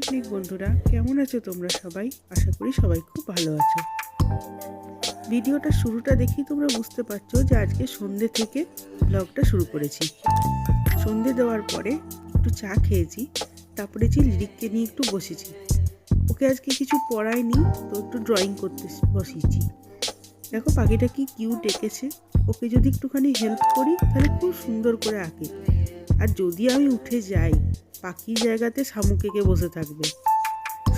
Evening বন্ধুরা। কেমন আছো তোমরা সবাই? আশা করি সবাই খুব ভালো আছো। ভিডিওটা শুরুটা দেখেই তোমরা বুঝতে পারছ যে আজকে সন্ধে থেকে ব্লগটা শুরু করেছি। সন্ধে দেওয়ার পরে একটু চা খেয়েছি, তারপরে যে লিরিককে নিয়ে একটু বসেছি। ওকে আজকে কিছু পড়ায়নি তো একটু ড্রয়িং করতে বসিয়েছি দেখো, পাখিটা কি কিউট এঁকেছে। ওকে যদি একটুখানি হেল্প করি, তাহলে খুব সুন্দর করে আঁকে। আর যদি আমি উঠে যাই পাখির জায়গাতে শামুক এঁকে বসে থাকবে?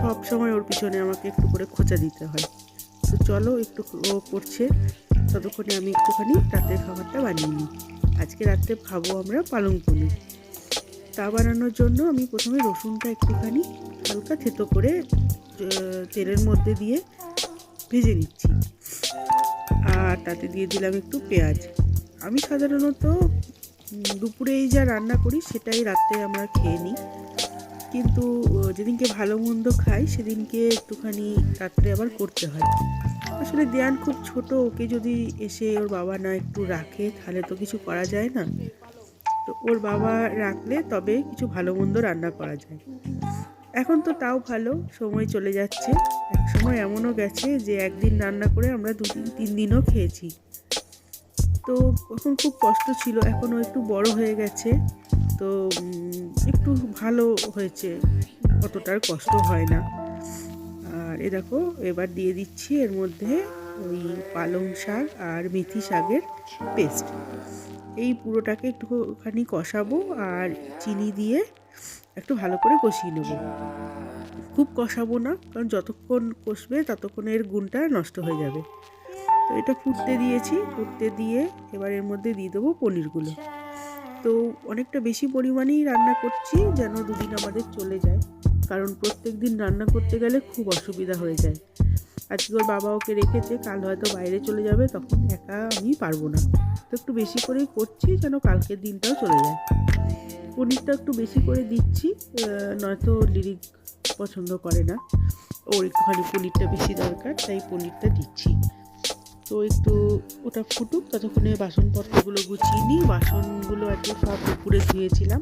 সব সময় ওর পিছনে আমাকে একটু করে খোঁচা দিতে হয়। তো চলো একটু ও করছে, ততক্ষণে আমি একটুখানি রাতের খাবারটা বানিয়ে নিই। আজকে রাত্রে খাব আমরা পালং পনির। তা বানানোর জন্য আমি প্রথমে রসুনটা একটুখানি হালকা থেতো করে তেলের মধ্যে দিয়ে ভেজে নিচ্ছি। আর তাতে দিয়ে দিলাম একটু পেঁয়াজ। আমি সাধারণত উম, দুপুরে এই যা রান্না করি সেটাই রাত্রে আমরা খেয়ে নিই। কিন্তু যেদিনকে ভালো মন্দ খাই সেদিনকে একটুখানি রাত্রে আবার করতে হয়। আসলে দেয়ান খুব ছোট ওকে যদি এসে ওর বাবা না একটু রাখে তাহলে তো কিছু করা যায় না। তো ওর বাবা রাখলে তবে কিছু ভালো মন্দ রান্না করা যায়। এখন তো তাও ভালো সময় চলে যাচ্ছে। এক সময় এমনও গেছে যে একদিন রান্না করে আমরা দুদিন তিন দিনও খেয়েছি। তো এখন খুব কষ্ট ছিল, এখনও একটু বড় হয়ে গেছে। তো একটু ভালো হয়েছে, অতটার কষ্ট হয় না। আর এ দেখো, এবার দিয়ে দিচ্ছি এর মধ্যে ওই পালং শাক আর মেথি শাকের পেস্ট। এই পুরোটাকে একটুখানি কষাবো আর চিনি দিয়ে একটু ভালো করে কষিয়ে নেব। খুব কষাবো না, কারণ যতক্ষণ কষবে ততক্ষণ এর গুণটা নষ্ট হয়ে যাবে। তো এটা ফুটতে দিয়েছি, ফুটতে দিয়ে এবার এর মধ্যে দিয়ে দেবো পনিরগুলো। তো অনেকটা বেশি পরিমাণেই রান্না করছি যেন দুদিন আমাদের চলে যায়, কারণ প্রত্যেক দিন রান্না করতে গেলে খুব অসুবিধা হয়ে যায়। আজকে ওর বাবা ওকে রেখেছে, কাল হয়তো বাইরে চলে যাবে, তখন একা আমি পারব না। তো একটু বেশি করেই করছি যেন কালকের দিনটাও চলে যায়। পনিরটা একটু বেশি করে দিচ্ছি নয়তো লিরিক পছন্দ করে না। ওর একটুখানি পনিরটা বেশি দরকার, তাই পনিরটা দিচ্ছি। তো একটু ওটা ফুটুক, ততক্ষণে বাসনপত্রগুলো গুছিয়ে নিই। বাসনগুলো আজকে সব দুপুরে ধুয়েছিলাম।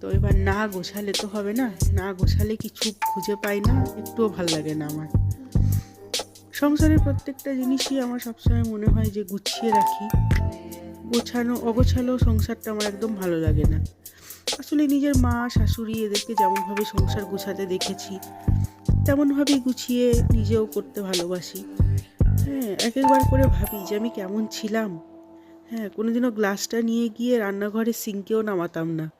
তো এবার না গোছালে তো হবে না না গোছালে কিছু খুঁজে পাই না, একটুও ভালো লাগে না আমার। সংসারের প্রত্যেকটা জিনিসই আমার সবসময় মনে হয় যে গুছিয়ে রাখি। গোছানো, অগোছালো সংসারটা আমার একদম ভালো লাগে না। আসলে নিজের মা, শাশুড়ি এদেরকে যেমনভাবে সংসার গোছাতে দেখেছি, তেমনভাবেই গুছিয়ে নিজেও করতে ভালোবাসি। হ্যাঁ এক একবার করে ভাবি যে আমি কেমন ছিলাম। হ্যাঁ কোনোদিনও গ্লাসটা নিয়ে গিয়ে রান্নাঘরে সিঙ্কেও নামাতাম না।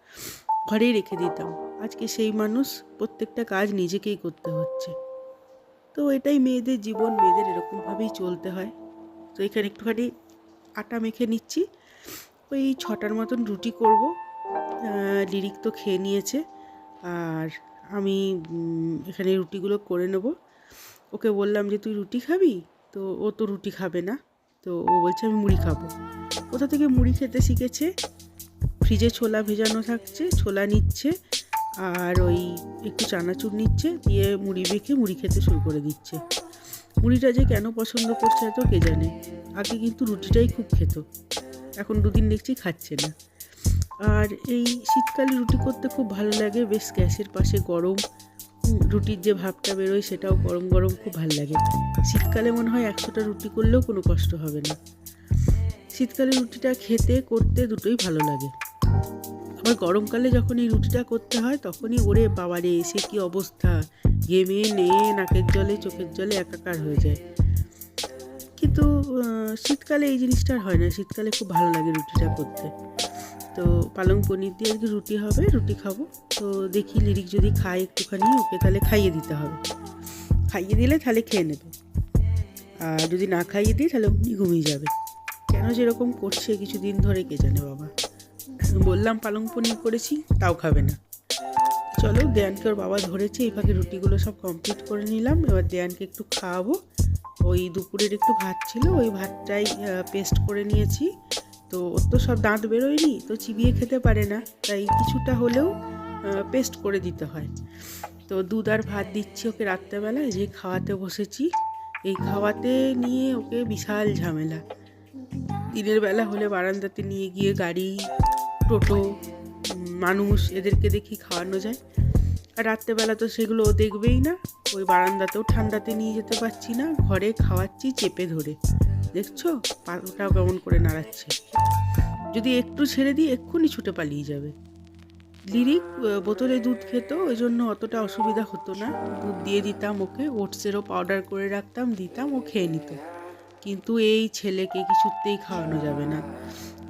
ঘরেই রেখে দিতাম। আজকে সেই মানুষ প্রত্যেকটা কাজ নিজেকেই করতে হচ্ছে। তো এটাই মেয়েদের জীবন, মেয়েদের এরকমভাবেই চলতে হয়। তো এখানে একটুখানি আটা মেখে নিচ্ছি। ওই ছটার মতন রুটি করব। লিরিক তো খেয়ে নিয়েছে। আর আমি এখানে রুটিগুলো করে নেব। ওকে বললাম যে, তুই রুটি খাবি? তো ও তো রুটি খাবে না। তো ও বলছে, আমি মুড়ি খাব। কোথা থেকে মুড়ি খেতে শিখেছে? ফ্রিজে ছোলা ভেজানো থাকছে, ছোলা নিচ্ছে, আর ওই একটু চানাচুর নিচ্ছে, দিয়ে মুড়ি বেঁকে মুড়ি খেতে শুরু করে দিচ্ছে। মুড়িটা যে কেন পছন্দ করছে এত কে জানে? আগে কিন্তু রুটিটাই খুব খেত, এখন দুদিন দেখছি খাচ্ছে না। আর এই শীতকালে রুটি করতে খুব ভালো লাগে, বেশ গ্যাসের পাশে গরম রুটির যে ভাবটা বেরোয় সেটাও গরম গরম খুব ভালো লাগে। শীতকালে মনে হয় একশোটা রুটি করলেও কোনো কষ্ট হবে না। শীতকালে রুটিটা খেতে, করতে দুটোই ভালো লাগে। আবার গরমকালে যখন এই রুটিটা করতে হয়, তখনই ওরে বাবারে, সে কি অবস্থা? ঘেমে নে, নাকের জলে, চোখের জলে একাকার হয়ে যায়। কিন্তু শীতকালে এই জিনিসটা হয় না। শীতকালে খুব ভালো লাগে রুটিটা করতে। তো পালং পনির দিয়ে আজকে রুটি হবে, রুটি খাব। তো দেখি লিরিক যদি খায় একটুখানি, ওকে তাহলে খাইয়ে দিতে হবে। খাইয়ে দিলে তাহলে খেয়ে নেবে। আর যদি না খাইয়ে দিই, তাহলে উনি ঘুমিয়ে যাবে। কেন যেরকম করছে, কিছুদিন ধরে কে জানে বাবা। বললাম, পালং পনির করেছি, তাও খাবে না। চলো, দেয়ানকে ওর বাবা ধরেছে, এই ফাঁকে রুটিগুলো সব কমপ্লিট করে নিলাম। এবার দেয়ানকে একটু খাওয়াবো। ওই দুপুরের একটু ভাত ছিল, ওই ভাতটাই পেস্ট করে নিয়েছি। তো ওর তো সব দাঁত বেরোয়নি, তো চিবিয়ে খেতে পারে না। তাই কিছুটা হলেও পেস্ট করে দিতে হয়। তো দুধ আর ভাত দিচ্ছি ওকে রাত্রেবেলায়, যে খাওয়াতে বসেছি। এই খাওয়াতে নিয়ে ওকে বিশাল ঝামেলা। দিনের বেলা হলে বারান্দাতে নিয়ে গিয়ে গাড়ি, টোটো মানুষ এদেরকে দেখি খাওয়ানো যায়। আর রাত্রেবেলা তো সেগুলো ও দেখবেই না। ওই বারান্দাতেও ঠান্ডাতে নিয়ে যেতে পারছি না। ঘরে খাওয়াচ্ছি চেপে ধরে। দেখছ? পাটাও কেমন করে নাড়াচ্ছে। যদি একটু ছেড়ে দিই, এক্ষুনি ছুটে পালিয়ে যাবে। লিরিক বোতলে দুধ খেত ওই জন্য অতটা অসুবিধা হতো না। দুধ দিয়ে দিতাম ওকে, ওটসেরও পাউডার করে রাখতাম, দিতাম, ও খেয়ে নিত। কিন্তু এই ছেলেকে কিছুতেই খাওয়ানো যাবে না।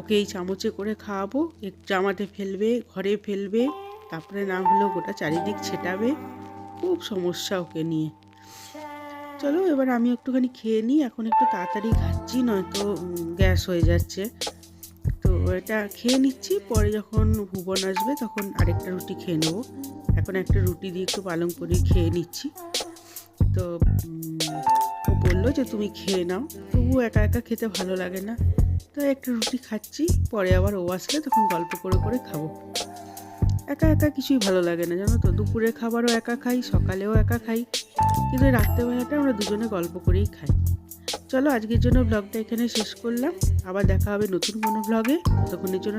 ওকে এই চামচে করে খাওয়াবো জামাতে ফেলবে, ঘরে ফেলবে, তারপরে না হলেও গোটা চারিদিক ছেটাবে। খুব সমস্যা ওকে নিয়ে। চলো, এবার আমি একটুখানি খেয়ে নিই, এখন একটু তাড়াতাড়ি খাচ্ছি, নয়তো গ্যাস হয়ে যাচ্ছে। তো এটা খেয়ে নিচ্ছি। পরে যখন ভুবন আসবে তখন আরেকটা রুটি খেয়ে নেব। এখন একটা রুটি দিয়ে একটু পালং করে খেয়ে নিচ্ছি। তো ও বলল যে তুমি খেয়ে নাও। তবু একা একা খেতে ভালো লাগে না। তো একটা রুটি খাচ্ছি, পরে আবার ও আসলে তখন গল্প করে করে খাব। একা একা কিছুই ভালো লাগে না, জানো তো? দুপুরে খাবারও একা খাই, সকালেও একা খাই। কিন্তু রাত্রেবেলাটা আমরা দুজনে গল্প করেই খাই। চলো আজকের জন্য ব্লগটা এখানে শেষ করলাম। আবার দেখা হবে নতুন কোনো ব্লগে ততক্ষণের জন্য